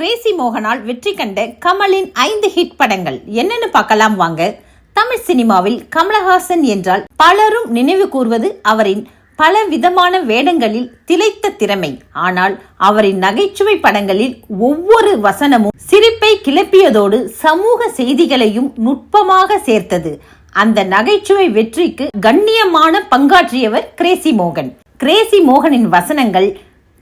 Crazy மோகனால் வெற்றி கண்ட கமலின் ஐந்து ஹிட் படங்கள். என்னன்னு பார்க்கலாம் வாங்க. தமிழ் சினிமாவில் கமலஹாசன் என்றால் பலரும் நினைவு கூர்வது அவரின் பல விதமான வேடங்களில் திளைத்த திறமை. ஆனால் அவரின் நகைச்சுவை படங்களில் ஒவ்வொரு வசனமும் சிரிப்பை கிளப்பியதோடு சமூக செய்திகளையும் நுட்பமாக சேர்த்தது. அந்த நகைச்சுவை வெற்றிக்கு கண்ணியமான பங்காற்றியவர் கிரேசி மோகன். கிரேசி மோகனின் வசனங்கள்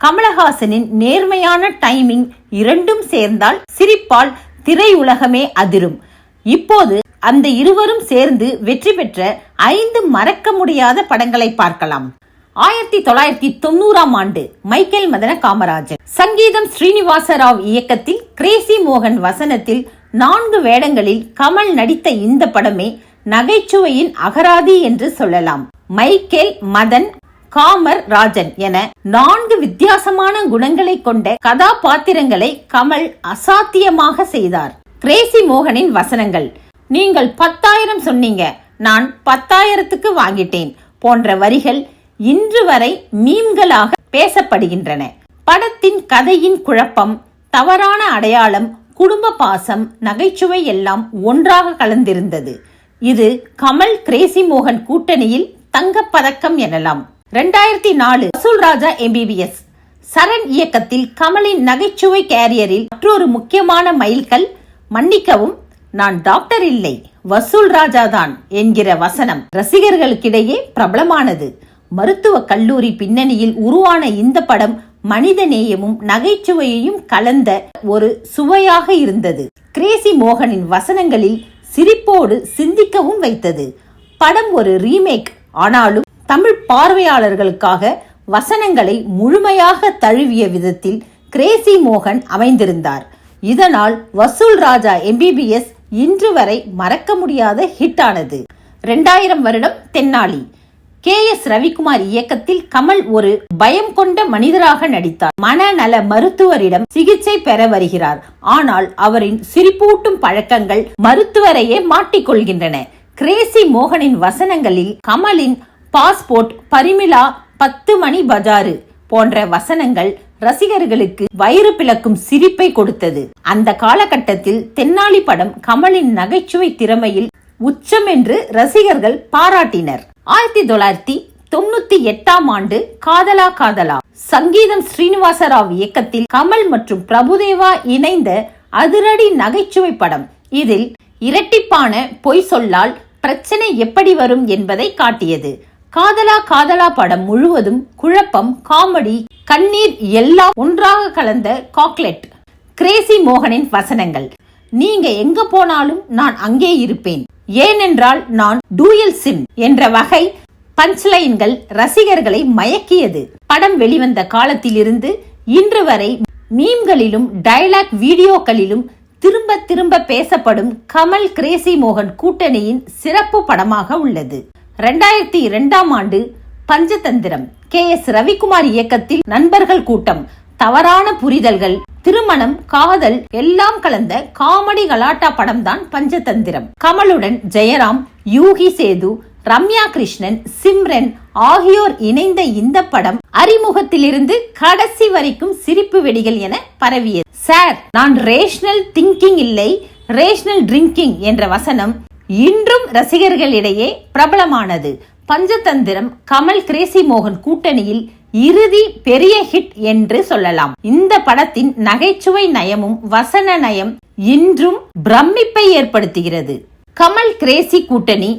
கமலஹாசனின் நேர்மையான டைமிங் இரண்டும் சேர்ந்தால் சிரிப்பால் திரையுலகமே அதிரும். இப்போது அந்த இருவரும் சேர்ந்து வெற்றி பெற்ற ஐந்து மறக்க முடியாத படங்களை பார்க்கலாம். ஆயிரத்தி தொள்ளாயிரத்தி தொண்ணூறாம் ஆண்டு மைக்கேல் மதன காமராஜர் சங்கீதம் ஸ்ரீனிவாச ராவ் இயக்கத்தில் கிரேசி மோகன் வசனத்தில் நான்கு வேடங்களில் கமல் நடித்த இந்த படமே நகைச்சுவையின் அகராதி என்று சொல்லலாம். மைக்கேல் மதன் காமர் ராஜன் என நான்கு வித்தியாசமான குணங்களை கொண்ட கதாபாத்திரங்களை கமல் அசாத்தியமாக செய்தார். கிரேசி மோகனின் வசனங்கள். நீங்கள் பத்தாயிரம் சொன்னீங்க. நான் பத்தாயிரத்துக்கு வாங்கிட்டேன் போன்ற வரிகள் இன்று வரை மீம்களாக பேசப்படுகின்றன. படத்தின் கதையின் குழப்பம் தவறான அடையாளம் குடும்ப பாசம் நகைச்சுவை எல்லாம் ஒன்றாக கலந்திருந்தது. இது கமல் கிரேசி மோகன் கூட்டணியில் தங்கப்பதக்கம் எனலாம். ரெண்டாயிரத்தி நாலு வசூல் ராஜா எம்பிபிஎஸ் சரண் இயக்கத்தில் கமலின் நகைச்சுவை கேரியரில் மற்றொரு முக்கியமான மைல்கல் மன்னிக்கவும் நான் டாக்டர் இல்லை வசூல் ராஜா தான் என்கிற வசனம் ரசிகர்களுக்கிடையே பிரபலமானது. மருத்துவ கல்லூரி பின்னணியில் உருவான இந்த படம் மனித நேயமும் நகைச்சுவையையும் கலந்த ஒரு சுவையாக இருந்தது. கிரேசி மோகனின் வசனங்களில் சிரிப்போடு சிந்திக்கவும் வைத்தது. படம் ஒரு ரீமேக் ஆனாலும் தமிழ் பார்வையாளர்களுக்காக வசனங்களை முழுமையாக தழுவிய விதத்தில் கிரேசி மோகன் அமைந்திருந்தார். இதனால் வசூல் ராஜா எம்பிபிஎஸ் இன்று வரை மறக்க முடியாத ஹிட் ஆனது. ரெண்டாயிரம் வருடம் தென்னாலி. கே எஸ் ரவிக்குமார் இயக்கத்தில் கமல் ஒரு பயம் கொண்ட மனிதராக நடித்தார். மனநல மருத்துவரிடம் சிகிச்சை பெற வருகிறார். ஆனால் அவரின் சிரிப்பூட்டும் பழக்கங்கள் மருத்துவரையே மாட்டிக்கொள்கின்றன. கிரேசி மோகனின் வசனங்களில் கமலின் பாஸ்போர்ட் பரிமிளா பத்து மணி பஜாரு போன்ற வசனங்கள் ரசிகர்களுக்கு வயிறு பிளக்கும் சிரிப்பை கொடுத்தது. அந்த காலகட்டத்தில் தென்னாலி படம் கமலின் நகைச்சுவை திறமையில் உச்சம் என்று ரசிகர்கள் பாராட்டினர். ஆயிரத்தி தொள்ளாயிரத்தி தொண்ணூத்தி எட்டாம் ஆண்டு காதலா காதலா. சங்கீதம் ஸ்ரீனிவாச ராவ் இயக்கத்தில் கமல் மற்றும் பிரபுதேவா இணைந்த அதிரடி நகைச்சுவை படம். இதில் இரட்டிப்பான பொய் சொல்லால் பிரச்சனை எப்படி வரும் என்பதை காட்டியது. காதலா காதலா படம் முழுவதும் குழப்பம் காமெடி கண்ணீர் எல்லாம் ஒன்றாக கலந்த காக்லெட். கிரேசி மோகனின் வசனங்கள். நீங்க எங்க போனாலும் நான் அங்கே இருப்பேன். ஏனென்றால் நான் டூயல் சிம் என்ற வகை பஞ்ச்லைன்கள் ரசிகர்களை மயக்கியது. படம் வெளிவந்த காலத்திலிருந்து இன்று வரை மீம்களிலும் டயலாக் வீடியோக்களிலும் திரும்ப திரும்ப பேசப்படும் கமல் கிரேசி மோகன் கூட்டணியின் சிறப்பு படமாக உள்ளது. ரெண்டாயிரத்தி இரண்டாம் ஆண்டு பஞ்சதந்திரம். கே. எஸ். ரவிக்குமார் இயக்கத்தில் நண்பர்கள் கூட்டம். தவறான புரிதல்கள் திருமணம் காதல் எல்லாம் கலந்த காமெடி கலாட்டா படம் தான் பஞ்சதந்திரம். கமலுடன் ஜெயராம் யூகி சேது ரம்யா கிருஷ்ணன் சிம்ரன் ஆகியோர் இணைந்த இந்த படம் அறிமுகத்திலிருந்து கடைசி வரைக்கும் சிரிப்பு வெடிகள் என பரவியது. சார் நான் ரேஷனல் திங்கிங் இல்லை ரேஷனல் ட்ரிங்கிங் என்ற வசனம் இன்றும் ரசிகர்களிடையே பிரபலமானது. பஞ்சதந்திரம் கமல் கிரேசி மோகன் கூட்டணியில் இறுதி பெரிய ஹிட் என்று சொல்லலாம். இந்த படத்தின் நகைச்சுவை நயமும் வசன நயம் இன்றும் பிரமிப்பை ஏற்படுத்துகிறது. கமல் கிரேசி கூட்டணி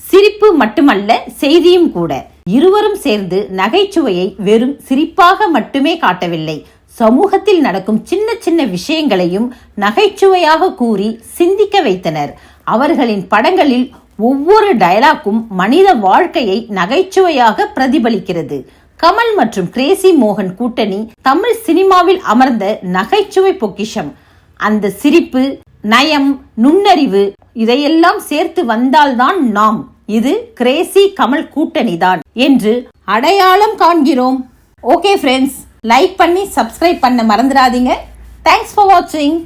சிரிப்பு மட்டுமல்ல செய்தியும் கூட. இருவரும் சேர்ந்து நகைச்சுவையை வெறும் சிரிப்பாக மட்டுமே காட்டவில்லை. சமூகத்தில் நடக்கும் சின்ன சின்ன விஷயங்களையும் நகைச்சுவையாக கூறி சிந்திக்க வைத்தனர். அவர்களின் படங்களில் ஒவ்வொரு டயலாக்கும் மனித வாழ்க்கையை நகைச்சுவையாக பிரதிபலிக்கிறது. கமல் மற்றும் கிரேசி மோகன் கூட்டணி தமிழ் சினிமாவில் அமர்ந்த நகைச்சுவை பொக்கிஷம். அந்த சிரிப்பு நயம் நுண்ணறிவு இதையெல்லாம் சேர்த்து வந்தால்தான் நாம். இது கிரேசி கமல் கூட்டணி தான் என்று அடையாளம் காண்கிறோம். ஓகே ஃப்ரெண்ட்ஸ் லைக் பண்ணி சப்ஸ்கிரைப் பண்ண மறந்துடாதீங்க. தேங்க்ஸ் ஃபார் வாட்சிங்